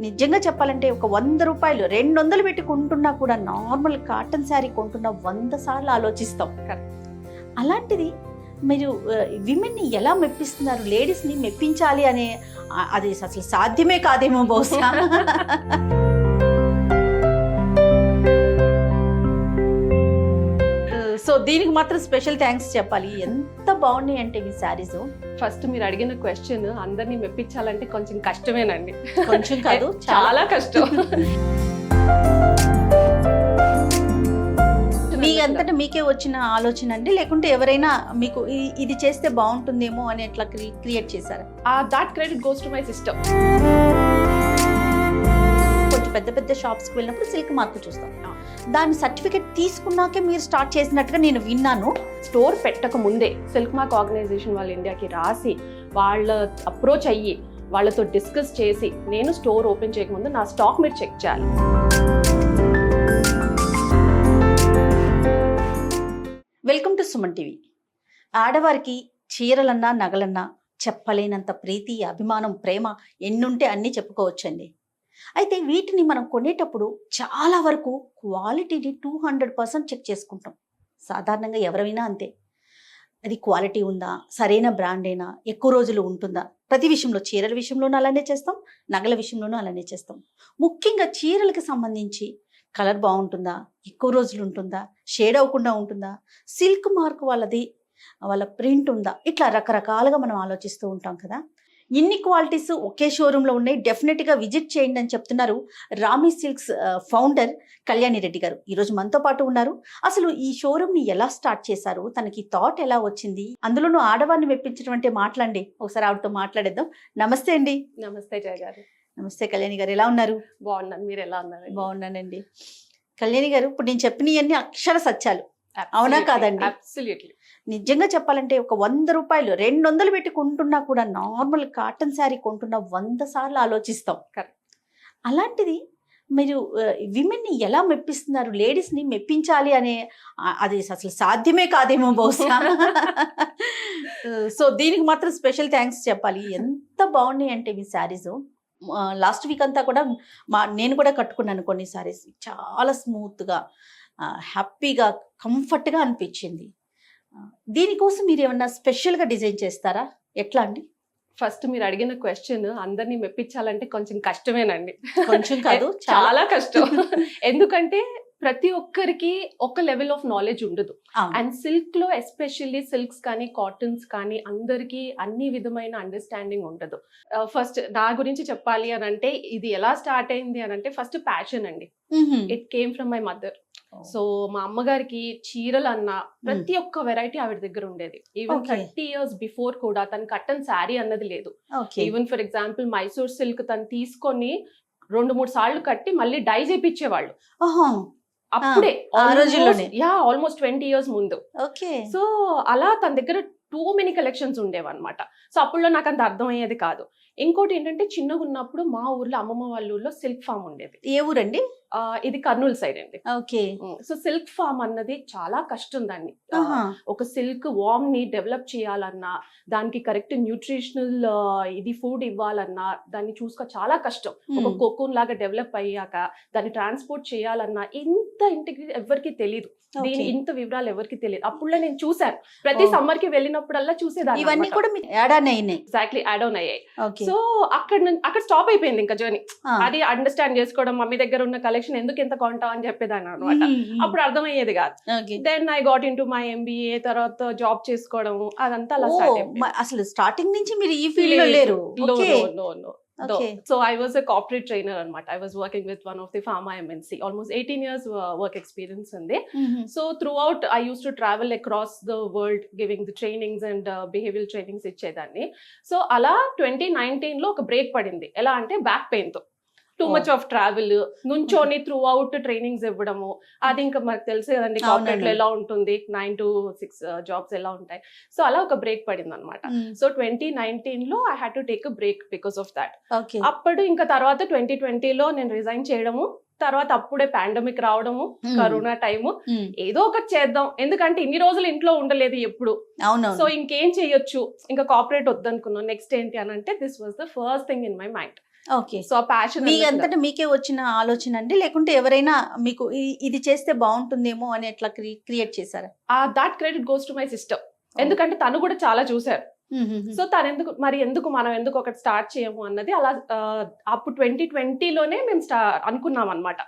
నిజంగా చెప్పాలంటే ఒక వంద రూపాయలు రెండు వందలు పెట్టి కొంటున్నా కూడా నార్మల్ కాటన్ శారీ కొంటున్నా వంద సార్లు ఆలోచిస్తాం. అలాంటిది మీరు విమెన్ని ఎలా మెప్పిస్తున్నారు? లేడీస్ని మెప్పించాలి అనే అది అసలు సాధ్యమే కాదేమో బహుశా? సో దీనికి మాత్రం స్పెషల్ థ్యాంక్స్ చెప్పాలి. ఎంత బాగున్నాయి అంటే ఈ శారీస్. ఫస్ట్ మీరు అడిగిన క్వశ్చన్ అందరినీ మెప్పించాలంటే కొంచెం కష్టమేనండి. కొంచెం కాదు చాలా కష్టం. మీ అంతటా మీకే వచ్చిన ఆలోచన అండి? లేకుంటే ఎవరైనా మీకు ఇది చేస్తే బాగుంటుందేమో అని ఎట్లా క్రియేట్ చేశారా? That credit goes to my system కొంచెం పెద్ద పెద్ద షాప్స్కి వెళ్ళినప్పుడు సిల్క్ మార్క్ చూస్తాం. దాని సర్టిఫికేట్ తీసుకున్నాకే మీరు స్టార్ట్ చేసినట్టుగా నేను విన్నాను. స్టోర్ పెట్టక ముందే సిల్క్ మార్క్ ఆర్గనైజేషన్ వాళ్ళు ఇండియాకి రాసి వాళ్ళ అప్రోచ్ అయ్యి వాళ్ళతో డిస్కస్ చేసి నేను స్టోర్ ఓపెన్ చేయకముందు నా స్టాక్ మీరు చెక్ చేయాలి. Welcome to Suman TV. ఆడవారికి చీరలన్నా నగలన్నా చెప్పలేనంత ప్రీతి అభిమానం ప్రేమ ఎన్నుంటే అన్నీ చెప్పుకోవచ్చండి. అయితే వీటిని మనం కొనేటప్పుడు చాలా వరకు క్వాలిటీని టూ హండ్రెడ్ పర్సెంట్ చెక్ చేసుకుంటాం. సాధారణంగా ఎవరైనా అంతే. అది క్వాలిటీ ఉందా? సరైన బ్రాండేనా ఎక్కువ రోజులు ఉంటుందా? ప్రతి విషయంలో చీరల విషయంలోనూ అలానే చేస్తాం నగల విషయంలోనూ అలానే చేస్తాం. ముఖ్యంగా చీరలకు సంబంధించి కలర్ బాగుంటుందా? ఎక్కువ రోజులు ఉంటుందా? షేడ్ అవ్వకుండా ఉంటుందా? సిల్క్ మార్క్ వాళ్ళది వాళ్ళ ప్రింట్ ఉందా? ఇట్లా రకరకాలుగా మనం ఆలోచిస్తూ ఉంటాం కదా. ఇన్ని క్వాలిటీస్ ఒకే షోరూంలో ఉన్నాయి. డెఫినెట్గా విజిట్ చేయండి అని చెప్తున్నారు రామి సిల్క్స్ ఫౌండర్ కళ్యాణి రెడ్డి గారు. ఈరోజు మనతో పాటు ఉన్నారు. అసలు ఈ షోరూమ్ని ఎలా స్టార్ట్ చేశారు? తనకి థాట్ ఎలా వచ్చింది? అందులోనూ ఆడవారిని మెప్పించడం అంటే మాట్లాడండి ఒకసారి ఆవిడతో మాట్లాడేద్దాం. నమస్తే అండి. నమస్తే జయ గారు. నమస్తే కళ్యాణి గారు. ఎలా ఉన్నారు? బాగున్నాను. మీరు ఎలా ఉన్నారు బాగున్నానండి. కళ్యాణి గారు ఇప్పుడు నేను చెప్పినవన్నీ అక్షర సత్యాలు. అవునా కాదండి? నిజంగా చెప్పాలంటే ఒక వంద రూపాయలు రెండు వందలు పెట్టి కొంటున్నా కూడా నార్మల్ కాటన్ శారీ కొంటున్నా వంద సార్లు ఆలోచిస్తాం. అలాంటిది మీరు విమెన్ని ఎలా మెప్పిస్తున్నారు? లేడీస్ని మెప్పించాలి అనే అది అసలు సాధ్యమే కాదేమో బహుశా. సో దీనికి మాత్రం స్పెషల్ థ్యాంక్స్ చెప్పాలి. ఎంత బాగున్నాయి అంటే మీ శారీస్ లాస్ట్ వీక్ అంతా కూడా మా నేను కూడా కట్టుకున్నాను కొన్ని శారీస్ చాలా స్మూత్గా హ్యాపీగా కంఫర్ట్గా అనిపించింది. దీనికోసం మీరు ఏమన్నా స్పెషల్గా డిజైన్ చేస్తారా? ఎట్లా అండి? ఫస్ట్ మీరు అడిగిన క్వశ్చన్ అందరినీ మెప్పించాలంటే కొంచెం కష్టమేనండి. కొంచెం కాదు చాలా. కష్టం. ఎందుకంటే ప్రతి ఒక్కరికి ఒక లెవెల్ ఆఫ్ నాలెడ్జ్ ఉండదు. అండ్ సిల్క్లో ఎస్పెషల్లీ సిల్క్స్ కానీ కాటన్స్ కానీ అందరికీ అన్ని విధమైన అండర్స్టాండింగ్ ఉండదు. ఫస్ట్ నా గురించి చెప్పాలి అని అంటే ఇది ఎలా స్టార్ట్ అయింది అని అంటే ఫస్ట్ ప్యాషన్ అండి. It came from my mother so మా అమ్మగారికి చీరలు అన్న ప్రతి ఒక్క వెరైటీ ఆవిడ దగ్గర ఉండేది. ఈవెన్. థర్టీ ఇయర్స్ బిఫోర్ కూడా తను కట్టన్ శారీ అన్నది లేదు. Even for example Mysore silk తను తీసుకొని రెండు మూడు సార్లు కట్టి మళ్ళీ డై చేపించేవాళ్ళు అప్పుడే. యా ఆల్మోస్ట్ ట్వంటీ ఇయర్స్ ముందు. ఓకే. సో అలా తన దగ్గర టూ మెనీ కలెక్షన్స్ ఉండేవన్నమాట. సో అప్పుడులో నాకు అంత అర్థమయ్యేది కాదు. ఇంకోటి ఏంటంటే చిన్నగా ఉన్నప్పుడు మా ఊర్లో అమ్మమ్మ వాళ్ళ ఊర్లో సిల్క్ ఫామ్ ఉండేది. ఏ ఊరండి? ఇది కర్నూలు సైడ్ అండి. ఓకే. సో సిల్క్ ఫామ్ అన్నది చాలా కష్టం దాన్ని. ఒక సిల్క్ వామ్ని డెవలప్ చేయాలన్నా దానికి కరెక్ట్ న్యూట్రిషనల్ ఇది ఫుడ్ ఇవ్వాలన్నా దాన్ని చూసుకో చాలా కష్టం. ఒక. కోకోన్ లాగా డెవలప్ అయ్యాక దాన్ని ట్రాన్స్పోర్ట్ చేయాలన్నా ఇంత ఇంటికి ఎవరికి తెలియదు దీని. ఇంత వివరాలు ఎవరికి తెలియదు అప్పుడులో నేను చూశాను. ప్రతి. సమ్మర్కి వెళ్ళినప్పుడల్లా చూసేదాన్ని ఇవన్నీ కూడా అయినాయి. ఎగ్జాక్ట్లీ యాడ్ ఆన్ అయ్యాయి. ఓకే. సో అక్కడ అక్కడ స్టాప్ అయిపోయింది ఇంకా జర్నీ. అది అండర్స్టాండ్ చేసుకోవడం మమ్మీ దగ్గర ఉన్న కలెక్షన్ ఎందుకు ఎంత కొంటావు అని చెప్పేదాన్ని అనమాట. అప్పుడు అర్థమయ్యేది కాదు. Then I got into my MBA తర్వాత జాబ్ చేసుకోవడం అదంతా అలా అసలు స్టార్టింగ్ నుంచి మీరు ఈ ఫీల్డ్లో లేరు. Okay okay so I was a corporate trainer అనమాట I was working with one of the pharma MNC almost eighteen years work experience ఉంది మ్హూ. So throughout I use to travel across the world giving the trainings and behaviour trainings ఇచ్చేదాన్ని. So అలా twenty నైన్టీన్లో ఒక break పడింది. ఎలా అంటే back పెయిన్తో. టూ. మచ్ ఆఫ్ ట్రావెల్ నుంచోని త్రూ అవుట్ ట్రైనింగ్స్ ఇవ్వడము. అది ఇంకా మనకు తెలుసు కదండి కార్పొరేట్లో అవునండి. ఎలా ఉంటుంది? నైన్ టు సిక్స్ జాబ్స్ ఎలా ఉంటాయి? సో అలా ఒక బ్రేక్ పడింది అనమాట మ్, సో ట్వంటీ నైన్టీన్లో I had to take a break because of that అప్పుడు ఇంకా తర్వాత ట్వంటీ ట్వంటీలో నేను రిజైన్ చేయడము. తర్వాత అప్పుడే పాండమిక్ రావడము మ్, కరోనా టైము. మ్. ఏదో ఒకటి చేద్దాం. ఎందుకంటే ఇన్ని రోజులు ఇంట్లో ఉండలేదు ఎప్పుడు. సో ఇంకేం చేయొచ్చు? ఇంకా కార్పొరేట్ వద్దనుకున్నాను. నెక్స్ట్ ఏంటి అని అంటే this was the first thing in my mind okay. So ఆ ప్యాషన్ మీ అంతటా మీకే వచ్చిన ఆలోచన అండి? లేకుంటే ఎవరైనా మీకు ఇది చేస్తే బాగుంటుందేమో అని ఎట్లా క్రియేట్ చేశారా? That credit goes to my sister ఎందుకంటే తను కూడా చాలా చూసారు సో తను ఎందుకు మరి ఎందుకు మనం ఎందుకు ఒకటి స్టార్ట్ చేయము అన్నది అలా అప్పుడు ట్వంటీ ట్వంటీలోనే మేము అనుకున్నాం అనమాట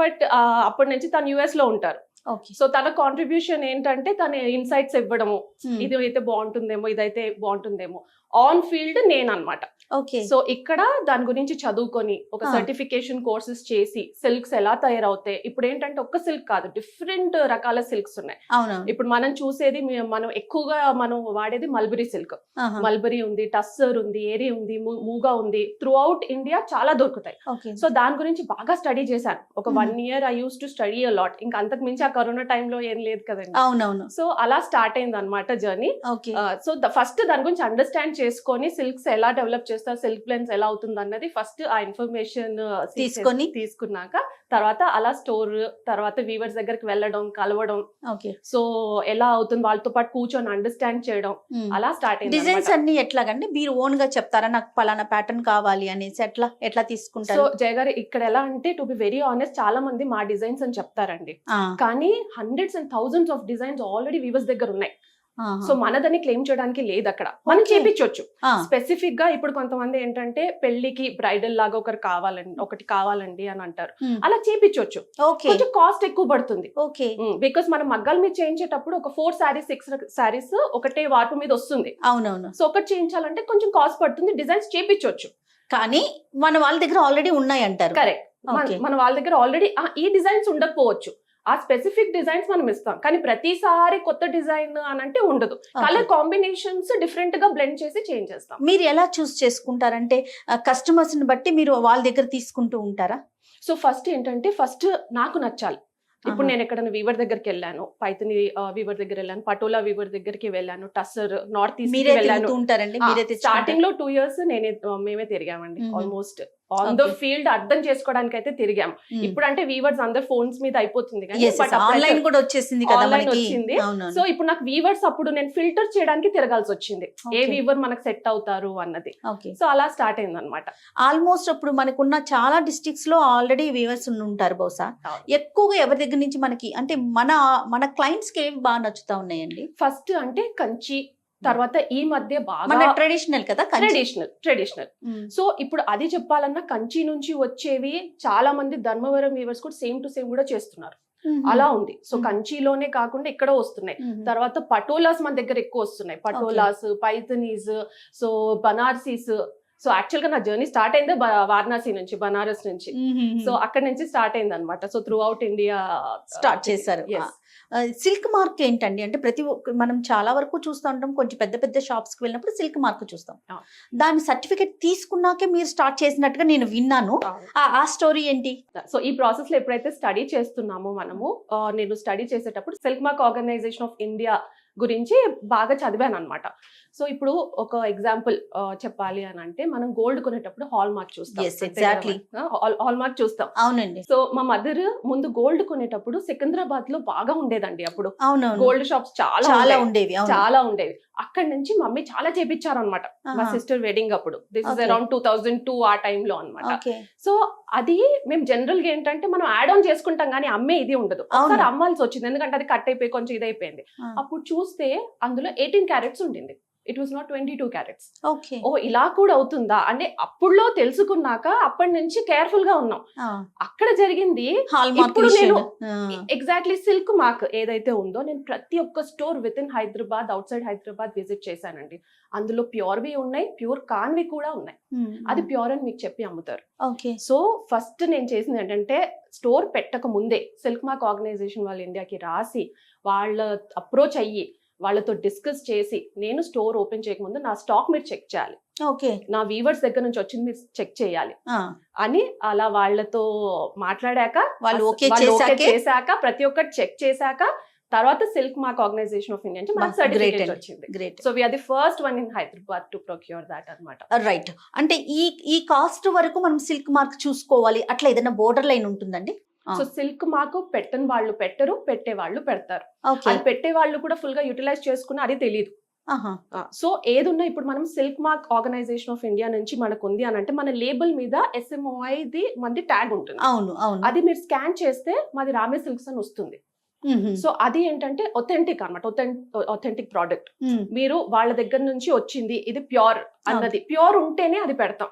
బట్ అప్పటి నుంచి తను యుఎస్లో ఉంటారు. ఓకే. సో తన కాంట్రిబ్యూషన్ ఏంటంటే తన ఇన్సైట్స్ ఇవ్వడము. ఇది అయితే బాగుంటుందేమో ఇదైతే బాగుంటుందేమో ఆన్ ఫీల్డ్ నేను అనమాట ఓకే సో ఇక్కడ దాని గురించి చదువుకొని ఒక Ah. సర్టిఫికేషన్ కోర్సెస్ చేసి సిల్క్స్ ఎలా తయారవుతాయి? ఇప్పుడు ఏంటంటే ఒక్క సిల్క్ కాదు డిఫరెంట్ రకాల సిల్క్స్ ఉన్నాయి. ఇప్పుడు మనం చూసేది మనం ఎక్కువగా మనం వాడేది మల్బరీ సిల్క్. మల్బరీ ఉంది టస్సర్ ఉంది ఏరి ఉంది మూగా ఉంది. త్రూ అవుట్ ఇండియా చాలా దొరుకుతాయి. సో దాని గురించి బాగా స్టడీ చేశాను. ఒక. One year I use to study a lot ఇంకా అంతకు మించి ఆ కరోనా టైంలో ఏం లేదు కదండి. అవునవును. సో అలా స్టార్ట్ అయింది అనమాట జర్నీ సో ఫస్ట్ దాని గురించి అండర్స్టాండ్ చేసుకొని సిల్క్స్ ఎలా డెవలప్ చేస్తారు సిల్క్ ప్లెన్స్ ఎలా అవుతుంది అన్నది ఫస్ట్ ఆ ఇన్ఫర్మేషన్ తీసుకొని? తీసుకున్నాక తర్వాత అలా స్టోర్ తర్వాత వీవర్స్ దగ్గరికి వెళ్ళడం కలవడం. ఓకే. సో ఎలా అవుతుంది వాళ్ళతో పాటు కూర్చొని అండర్స్టాండ్ చేయడం. అలా స్టార్ట్ అయింది డిజైన్స్ అన్ని ఎట్లాగండి? మీరు ఓన్గా చెప్తారా? నాకు పలానా ప్యాటర్న్ కావాలి అనేసి ఎట్లా ఎట్లా సో తీసుకుంటారు? జయ గారు ఇక్కడ ఎలా అంటే టు బి వెరీ ఆనెస్ట్ చాలా మంది మా డిజైన్స్ అని చెప్తారండి. కానీ hundreds and thousands of designs already weavers దగ్గర ఉన్నాయి. సో మనదని క్లెయిమ్ చేయడానికి లేదు అక్కడ. మనం. చేపించవచ్చు స్పెసిఫిక్గా ఇప్పుడు కొంతమంది ఏంటంటే పెళ్ళికి బ్రైడల్ లాగా ఒకరు కావాలండి ఒకటి కావాలండి అని అంటారు. అలా చేపించవచ్చు కొంచెం కాస్ట్ ఎక్కువ పడుతుంది. బికాస్ మనం మగ్గాల మీద చేయించేటప్పుడు ఒక ఫోర్ శారీస్ సిక్స్ శారీస్ ఒకటే వార్పు మీద వస్తుంది. అవునవును. సో ఒకటి చేయించాలంటే కొంచెం కాస్ట్ పడుతుంది. డిజైన్స్ చేపించవచ్చు కానీ మన వాళ్ళ దగ్గర ఆల్రెడీ ఉన్నాయి అంటారు కరెక్ట్. మన వాళ్ళ దగ్గర ఆల్రెడీ ఈ డిజైన్స్ ఉండకపోవచ్చు. ఆ స్పెసిఫిక్ డిజైన్స్ మనం ఇస్తాం. కానీ ప్రతిసారి కొత్త డిజైన్ అని అంటే ఉండదు. కలర్ కాంబినేషన్స్ డిఫరెంట్గా బ్లెండ్ చేసి చేంజ్ చేస్తాం. మీరు ఎలా చూస్ చేసుకుంటారంటే కస్టమర్స్ని బట్టి మీరు వాళ్ళ దగ్గర తీసుకుంటూ ఉంటారా? సో ఫస్ట్ ఏంటంటే ఫస్ట్ నాకు నచ్చాలి. ఇప్పుడు. నేను ఎక్కడైనా వీవర్ దగ్గరికి వెళ్ళాను పైతని వీవర్ దగ్గర వెళ్ళాను పటోలా వీవర్ దగ్గరికి వెళ్ళాను టస్సర్ నార్త్ ఈస్ట్ వెళ్ళాను. స్టార్టింగ్లో టూ ఇయర్స్ నేనే మేమే తిరిగామండి. Almost on the. ఫీల్డ్ అర్థం చేసుకోవడానికి అయితే తిరిగాం. ఇప్పుడు అంటే వీవర్స్ అందరు ఫోన్స్ మీద అయిపోతుంది ఆన్లైన్ కూడా వచ్చేసింది మనకి. వచ్చింది. సో ఇప్పుడు నాకు వీవర్స్ అప్పుడు నేను ఫిల్టర్ చేయడానికి తిరగాల్సి వచ్చింది. ఏ. వీవర్ మనకు సెట్ అవుతారు అన్నది. సో అలా స్టార్ట్ అయింది అనమాట ఆల్మోస్ట్ అప్పుడు మనకున్న చాలా డిస్ట్రిక్ట్స్లో ఆల్రెడీ వ్యూవర్స్ ఉంటారు బహుశా. ఎక్కువగా ఎవరి దగ్గర నుంచి మనకి అంటే మన మన క్లయింట్స్కి ఏవి బాగా నచ్చుతా ఉన్నాయండి? ఫస్ట్ అంటే కంచి తర్వాత ఈ మధ్య బాగా ట్రెడిషనల్ కదా. ట్రెడిషనల్ ట్రెడిషనల్ ఉమ్. సో ఇప్పుడు అది చెప్పాలన్నా కంచి నుంచి వచ్చేవి చాలా మంది ధర్మవరం వీవర్స్ కూడా సేమ్ టు సేమ్ కూడా చేస్తున్నారు ఉమ్. అలా ఉంది సో Mhm. కంచిలోనే కాకుండా ఇక్కడ వస్తున్నాయి. తర్వాత పటోలాస్ మన దగ్గర ఎక్కువ వస్తున్నాయి పటోలాస్ పైథనీస్ సో బనార్సీస్ సో యాక్చువల్గా నా జర్నీ స్టార్ట్ అయిందే వారణాసి నుంచి బనారస్ నుంచి. సో అక్కడ నుంచి స్టార్ట్ అయింది అనమాట so throughout India Start చేశారు. సిల్క్ మార్క్ ఏంటండి? అంటే ప్రతి మనం చాలా వరకు చూస్తూ ఉంటాం కొంచెం పెద్ద పెద్ద షాప్స్కి వెళ్ళినప్పుడు సిల్క్ మార్క్ చూస్తాం. దాని సర్టిఫికేట్ తీసుకున్నాకే మీరు స్టార్ట్ చేసినట్టుగా నేను విన్నాను. ఆ- స్టోరీ ఏంటి? సో ఈ ప్రాసెస్లో ఎప్పుడైతే స్టడీ చేస్తున్నామో మనము నేను స్టడీ చేసేటప్పుడు silk mark organisation of India గురించి బాగా చదివాను అనమాట సో ఇప్పుడు ఒక ఎగ్జాంపుల్ చెప్పాలి అని అంటే మనం గోల్డ్ కొనేటప్పుడు హాల్ మార్క్ చూస్తాం. హాల్ మార్క్ చూస్తాం. అవునండి. సో మా మదర్ ముందు గోల్డ్ కొనేటప్పుడు సికింద్రాబాద్లో బాగా ఉండేదండి అప్పుడు. గోల్డ్ షాప్స్ చాలా చాలా ఉండేవి. చాలా ఉండేవి. అక్కడి నుంచి మమ్మీ చాలా చేపించారు అనమాట మా. సిస్టర్ వెడ్డింగ్ అప్పుడు this is. Around two thousand two ఆ టైంలో అనమాట సో అది మేము జనరల్గా ఏంటంటే మనం యాడ్ ఆన్ చేసుకుంటాం కానీ అమ్మే ఇది ఉండదు ఒకసారి. అమ్మాల్సి వచ్చింది ఎందుకంటే అది కట్ అయిపోయి కొంచెం ఇది అయిపోయింది. అప్పుడు చూస్తే అందులో ఎయిటీన్ క్యారెట్స్ ఉండింది it was not twenty two carats okay ఓ ఇలా కూడా అవుతుందా? అంటే అప్పుడులో తెలుసుకున్నాక అప్పటి నుంచి కేర్ఫుల్గా ఉన్నాం. అక్కడ జరిగింది. ఇప్పుడు నేను-. ఎగ్జాక్ట్లీ సిల్క్ మార్క్ ఏదైతే ఉందో నేను ప్రతి ఒక్క store within Hyderabad outside Hyderabad visit చేశానండి. అందులో ప్యూర్వి ఉన్నాయి ప్యూర్ కాన్వి కూడా ఉన్నాయి. అది ప్యూర్ అని మీకు చెప్పి అమ్ముతారు. ఓకే సో ఫస్ట్ నేను చేసింది ఏంటంటే స్టోర్ పెట్టక ముందే సిల్క్ మార్క్ ఆర్గనైజేషన్ వాళ్ళు ఇండియాకి రాసి వాళ్ళ అప్రోచ్ అయ్యి వాళ్ళతో డిస్కస్ చేసి నేను స్టోర్ ఓపెన్ చేయకముందు నా స్టాక్ మీరు చెక్ చేయాలి. ఓకే. నా వీవర్స్ దగ్గర నుంచి వచ్చింది మీరు చెక్ చేయాలి. అని అలా వాళ్ళతో మాట్లాడాక వాళ్ళు ఓకే చేశాకే? ప్రతి ఒక్కటి చెక్ చేశాక తర్వాత silk mark organisation of India మనకు great సర్టిఫికేట్. వచ్చింది. Great so we are the first one in Hyderabad to procure that అన్నమాట. రైట్ అంటే ఈ ఈ కాస్ట్ వరకు మనం సిల్క్ మార్క్ చూసుకోవాలి. అట్లా ఏదైనా బోర్డర్ లైన్ ఉంటుందండి. సో సిల్క్ మార్క్ పెట్టని వాళ్ళు పెట్టరు పెట్టే వాళ్ళు పెడతారు అది పెట్టే వాళ్ళు కూడా ఫుల్గా యూటిలైజ్ చేసుకుని అది తెలియదు సో ఏదున్నా ఇప్పుడు మనం silk mark organisation of India నుంచి మనకు ఉంది అని అంటే మన లేబుల్ మీద SMOI ది మంది ట్యాగ్ ఉంటుంది. అవును అవును. అది మీరు స్కాన్ చేస్తే మాది రామే సిల్క్స్ అని వస్తుంది. సో అది ఏంటంటే ఒథెంటిక్ అనమాట ఒథెంటిక్ ప్రోడక్ట్. మీరు వాళ్ళ దగ్గర నుంచి వచ్చింది ఇది ప్యూర్ అన్నది. ప్యూర్ ఉంటేనే అది పెడతాం.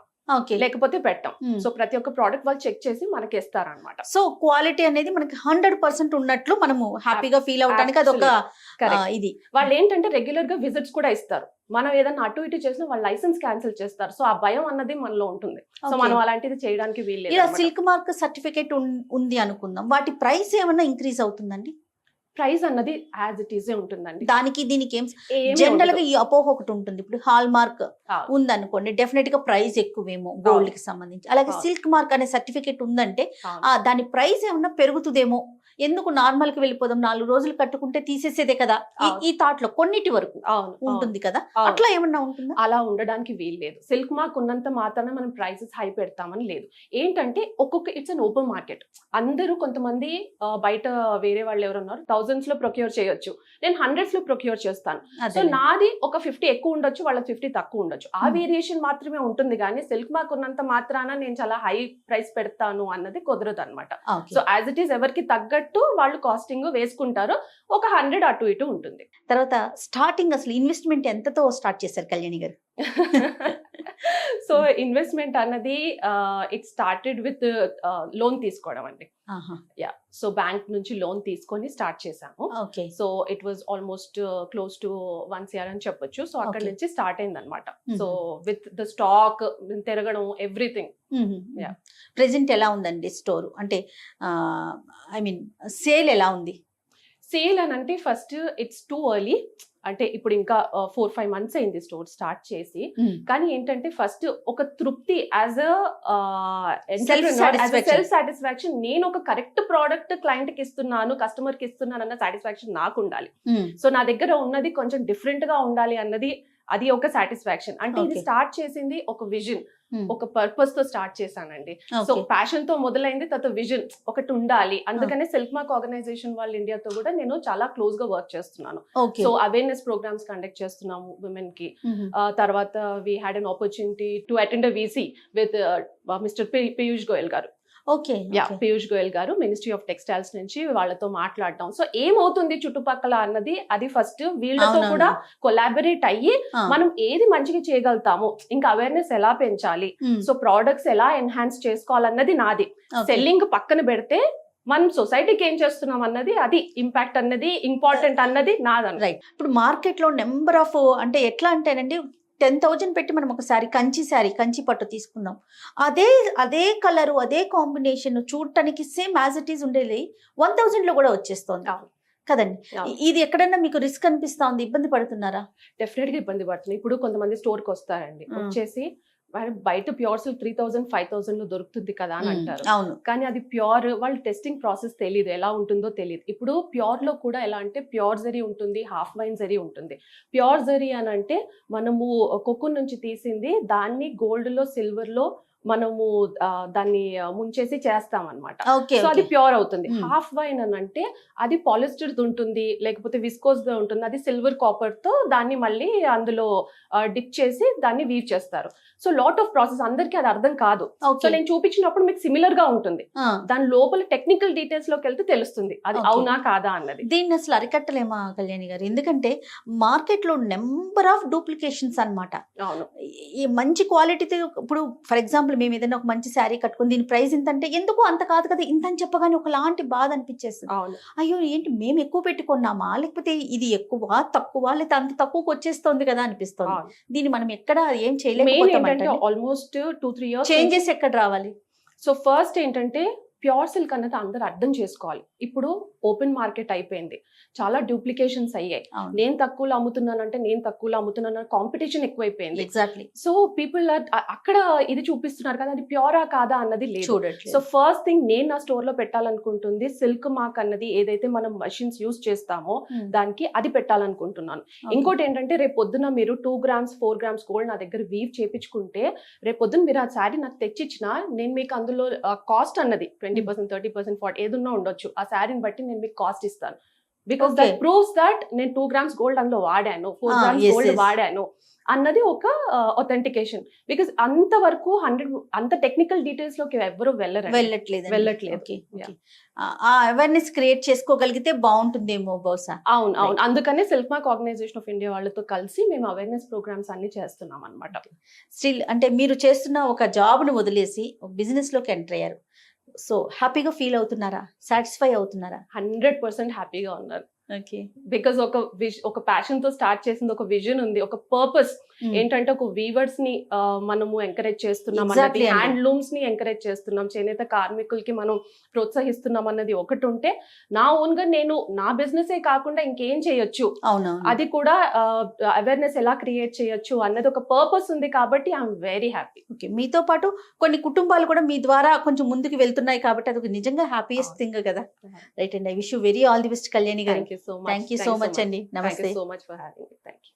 లేకపోతే పెట్టాం. సో ప్రతి ఒక్క ప్రోడక్ట్ వాళ్ళు చెక్ చేసి మనకి ఇస్తారనమాట సో క్వాలిటీ అనేది మనకి హండ్రెడ్ పర్సెంట్ ఉన్నట్లు మనము హ్యాపీగా ఫీల్ అవడానికి అదొక ఇది. వాళ్ళు ఏంటంటే రెగ్యులర్గా విజిట్స్ కూడా ఇస్తారు. మనం ఏదైనా అటు ఇటు చేసినా వాళ్ళు లైసెన్స్ క్యాన్సిల్ చేస్తారు. సో ఆ భయం అన్నది మనలో ఉంటుంది. సో. మనం అలాంటిది చేయడానికి అన్నమాట. సిల్క్ మార్క్ సర్టిఫికేట్ ఉంది అనుకుందాం. వాటి ప్రైస్ ఏమన్నా ఇంక్రీజ్ అవుతుందండి? ప్రైస్ అన్నది యాజ్ ఇట్ ఈజే ఉంటుందండి దానికి దీనికి ఏం జనరల్గా. ఈ అపోహ ఒకటి ఉంటుంది ఇప్పుడు హాల్ మార్క్. ఉందనుకోండి డెఫినెట్గా ప్రైస్ ఎక్కువేమో గోల్డ్కి సంబంధించి అలాగే. సిల్క్ మార్క్ అనే సర్టిఫికేట్ ఉందంటే దాని ప్రైస్ ఏమన్నా పెరుగుతుందేమో ఎందుకు నార్మల్కి వెళ్ళిపోదాం? నాలుగు రోజులు కట్టుకుంటే తీసేసేదే కదా? ఈ- థాట్లో కొన్నిటి వరకు. ఉంటుంది కదా. అట్లా ఏమన్నా ఉంటుందా? అలా ఉండడానికి వీల్లేదు సిల్క్ మార్క్ ఉన్నంత మాత్రాన మనం ప్రైసెస్ హై పెడతామని లేదు. ఏంటంటే ఒక్కొక్క ఇట్స్ అన్ ఓపెన్ మార్కెట్. అందరూ కొంతమంది బయట వేరే వాళ్ళు ఎవరు ఉన్నారు థౌజండ్స్లో ప్రొక్యూర్ చేయొచ్చు. నేను హండ్రెడ్స్లో ప్రొక్యూర్ చేస్తాను. సో నాది ఒక ఫిఫ్టీ ఎక్కువ ఉండొచ్చు వాళ్ళ ఫిఫ్టీ తక్కువ ఉండొచ్చు. ఆ. వేరియేషన్ మాత్రమే ఉంటుంది కానీ సిల్క్ మార్క్ ఉన్నంత మాత్రాన నేను చాలా హై ప్రైస్ పెడతాను అన్నది కుదరదు అనమాట. సో యాజ్ ఇట్ ఈస్ ఎవరికి తగ్గట్టు వాళ్ళు కాస్టింగ్ వేసుకుంటారు ఒక హండ్రెడ్ అటు ఇటు ఉంటుంది. తర్వాత స్టార్టింగ్ అసలు ఇన్వెస్ట్మెంట్ ఎంతతో స్టార్ట్ చేశారు కళ్యాణి గారు? సో ఇన్వెస్ట్మెంట్ అన్నది ఇట్ స్టార్టెడ్ విత్ లోన్ తీసుకోవడం అండి. యా సో బ్యాంక్ నుంచి లోన్ తీసుకొని స్టార్ట్ చేశాము. Okay so it was almost close to one year అని చెప్పొచ్చు. సో అక్కడ. నుంచి స్టార్ట్ అయింది అనమాట. సో విత్ ద స్టాక్ తిరగడం ఎవ్రీథింగ్. ప్రెసెంట్ ఎలా ఉందండి స్టోర్ అంటే ఐ మీన్ సేల్ ఎలా ఉంది? సేల్ అని అంటే ఫస్ట్ ఇట్స్ టూ ఎర్లీ అంటే ఇప్పుడు ఇంకా ఫోర్ ఫైవ్ మంత్స్ అయింది స్టోర్ స్టార్ట్ చేసి. కానీ ఏంటంటే ఫస్ట్ ఒక తృప్తి యాజ్. సెల్ఫ్ సాటిస్ఫాక్షన్ నేను ఒక కరెక్ట్ ప్రోడక్ట్ క్లయింట్కి ఇస్తున్నాను కస్టమర్కి ఇస్తున్నాను అన్న సాటిస్ఫాక్షన్ నాకు ఉండాలి. సో నా దగ్గర ఉన్నది కొంచెం డిఫరెంట్గా ఉండాలి అన్నది అది ఒక సాటిస్ఫాక్షన్ అంటే ఇది. స్టార్ట్ చేసింది ఒక విజన్ ఒక పర్పస్తో స్టార్ట్ చేశానండి. సో ప్యాషన్తో మొదలైంది తర్వాత విజన్ ఒకటి ఉండాలి. అందుకనే సెల్ఫ్ మార్క్ ఆర్గనైజేషన్ వాళ్ళ ఇండియాతో కూడా నేను చాలా క్లోజ్గా వర్క్ చేస్తున్నాను. సో అవేర్నెస్ ప్రోగ్రామ్స్ కండక్ట్ చేస్తున్నాము విమెన్కి ఆ తర్వాత we had an opportunity to attend VC with mister Piyush Goyal garu. Okay yeah Piyush Goyal గారు మినిస్ట్రీ ఆఫ్ టెక్స్టైల్స్ నుంచి వాళ్ళతో మాట్లాడటం. సో ఏమవుతుంది చుట్టుపక్కల అన్నది అది ఫస్ట్ వీళ్ళతో కూడా కొలాబరేట్ అయ్యి మనం ఏది మంచిగా చేయగలుగుతాము ఇంకా అవేర్నెస్ ఎలా పెంచాలి సో ప్రోడక్ట్స్ ఎలా ఎన్హాన్స్ చేసుకోవాలన్నది నాది. సెల్లింగ్ పక్కన పెడితే మనం సొసైటీకి ఏం చేస్తున్నాం అన్నది అది ఇంపాక్ట్ అన్నది ఇంపార్టెంట్ అన్నది నాదన్న రైట్ ఇప్పుడు మార్కెట్లో నెంబర్ ఆఫ్ అంటే ఎట్లా అంటేనండి టెన్ థౌజండ్ పెట్టి మనం ఒక సారీ కంచి సారీ కంచి పట్టు తీసుకుందాం. అదే అదే కలరు అదే కాంబినేషన్ చూడటానికి సేమ్ యాజ్ ఇట్ ఈస్ ఉండేది. వన్ థౌజండ్లో కూడా వచ్చేస్తుంది. కదండి? ఇది ఎక్కడన్నా మీకు రిస్క్ అనిపిస్తా ఉంది ఇబ్బంది పడుతున్నారా? డెఫినెట్గా ఇబ్బంది పడుతుంది. ఇప్పుడు కొంతమంది స్టోర్కి వస్తారండి. వచ్చేసి "మేడం, బయట pure silk three thousand five థౌసండ్లో దొరుకుతుంది కదా అని అంటారు. అవును. కానీ అది ప్యూర్ వాళ్ళ టెస్టింగ్ ప్రాసెస్ తెలియదు ఎలా ఉంటుందో తెలియదు ఇప్పుడు ప్యూర్లో కూడా ఎలా అంటే ప్యూర్ జరీ ఉంటుంది హాఫ్ వైన్ జరీ ఉంటుంది. ప్యూర్ జరీ అని అంటే మనము కొక్కున్ నుంచి తీసింది దాన్ని గోల్డ్లో సిల్వర్లో మనము దాన్ని ముంచేసి చేస్తాం అనమాట సో అది ప్యూర్ అవుతుంది. హాఫ్ వైన్ అని అంటే అది పాలిస్టర్ ఉంటుంది లేకపోతే విస్కోస్గా ఉంటుంది అది సిల్వర్ కాపర్తో దాన్ని మళ్ళీ అందులో డిప్ చేసి దాన్ని వీవ్ చేస్తారు. సో లాట్ ఆఫ్ ప్రాసెస్ అందరికీ అది అర్థం కాదు. సో నేను చూపించినప్పుడు మీకు సిమిలర్గా ఉంటుంది దాని లోపల టెక్నికల్ డీటెయిల్స్లోకి వెళ్తే తెలుస్తుంది. అది. అవునా కాదా అన్నది. దీన్ని అసలు అరికట్టలేమా కళ్యాణి గారు? ఎందుకంటే మార్కెట్లో నెంబర్ ఆఫ్ డూప్లికేషన్స్ అన్నమాట. అవును. ఈ మంచి క్వాలిటీతో ఇప్పుడు ఫర్ ఎగ్జాంపుల్ మేము ఏదైనా ఒక మంచి శారీ కట్టుకుని దీని ప్రైస్ ఇంత అంటే ఎందుకు అంత కాదు కదా ఇంత అని చెప్పగానే ఒకలాంటి బాధ అనిపించేస్తుంది. అయ్యో ఏంటి మేము ఎక్కువ పెట్టుకున్నామా? లేకపోతే ఇది ఎక్కువ తక్కువ లేకపోతే అంత తక్కువకి వచ్చేస్తుంది కదా అనిపిస్తుంది. దీన్ని మనం ఎక్కడ ఏం చేయలేకపోతాం almost two three years changes ఎక్కడ రావాలి? సో ఫస్ట్ ఏంటంటే ప్యూర్ సిల్క్ అన్నది అందరూ అర్థం చేసుకోవాలి. ఇప్పుడు ఓపెన్ మార్కెట్ అయిపోయింది. చాలా డూప్లికేషన్స్ అయ్యాయి. నేను తక్కువలో అమ్ముతున్నానంటే నేను తక్కువలో అమ్ముతున్నాను కాంపిటీషన్ ఎక్కువైపోయింది. ఎగ్జాక్ట్లీ సో పీపుల్ అక్కడ ఇది చూపిస్తున్నారు కదా అది ప్యూరా కాదా అన్నది లేదు. సో ఫస్ట్ థింగ్ నేను నా స్టోర్లో పెట్టాలనుకుంటుంది సిల్క్ మార్క్ అన్నది ఏదైతే మనం మషిన్స్ యూస్ చేస్తామో Hmm. దానికి అది పెట్టాలనుకుంటున్నాను. ఇంకోటి ఏంటంటే రేపు పొద్దున మీరు two grams four grams gold నా దగ్గర వీవ్ చేపించుకుంటే రేపు పొద్దున మీరు ఆ శారీ నాకు తెచ్చిచ్చిన నేను మీకు అందులో కాస్ట్ అన్నది twenty percent thirty percent forty ఏదున్నా ఉండొచ్చు. ఆ శారీని బట్టి నేను మీకు కాస్ట్ ఇస్తాను. బికాస్. దట్ ప్రూవ్స్ దట్ నేను టూ గ్రామ్స్ గోల్డ్ అందులో వాడాను. Four grams gold. వాడాను. అన్నది ఒక ఒథెంటికేషన్ బికాస్ అంతవరకు హండ్రెడ్ అంత టెక్నికల్ డీటెయిల్స్లోకి ఎవరు వెళ్ళరు వెళ్ళట్లేదు. వెళ్ళట్లేదు. ఆ అవేర్నెస్ క్రియేట్ చేసుకోగలిగితే బాగుంటుందేమో బహుశా. అవును అవును. అందుకనే self mark organisation of India వాళ్ళతో కలిసి మేము అవేర్నెస్ ప్రోగ్రామ్స్ అన్ని చేస్తున్నాం అనమాట స్టిల్ అంటే మీరు చేస్తున్న ఒక జాబ్ను వదిలేసి బిజినెస్లోకి ఎంటర్ అయ్యారు. సో హ్యాపీగా ఫీల్ అవుతున్నారా? సాటిస్ఫై అవుతున్నారా? హండ్రెడ్ పర్సెంట్ హ్యాపీగా ఉన్నారు. ఓకే బికాస్ ఒక విజ్ ఒక ప్యాషన్తో స్టార్ట్ చేసింది ఒక విజన్ ఉంది ఒక పర్పస్ Hmm. ఏంటంటే ఒక వీవర్స్ని మనము ఎంకరేజ్ చేస్తున్నాం అన్నది. హ్యాండ్లూమ్స్ని ఎంకరేజ్ చేస్తున్నాం చేనేత కార్మికులకి మనం ప్రోత్సహిస్తున్నాం అన్నది ఒకటి ఉంటే నా ఓన్గా నేను నా బిజినెస్ ఏ కాకుండా ఇంకేం చేయొచ్చు? అది కూడా అవేర్నెస్ ఎలా క్రియేట్ చేయొచ్చు అన్నది ఒక పర్పస్ ఉంది కాబట్టి ఐఎమ్ వెరీ హ్యాపీ ఓకే మీతో పాటు కొన్ని కుటుంబాలు కూడా మీ ద్వారా కొంచెం ముందుకు వెళ్తున్నాయి కాబట్టి అది ఒక నిజంగా హ్యాపీయెస్ట్ థింగ్ కదా. రైట్ అండి. I wish you very all the best Kalyani garu thank you so much thank you so much అండి థ్యాంక్ నమస్తే you so much for having thank you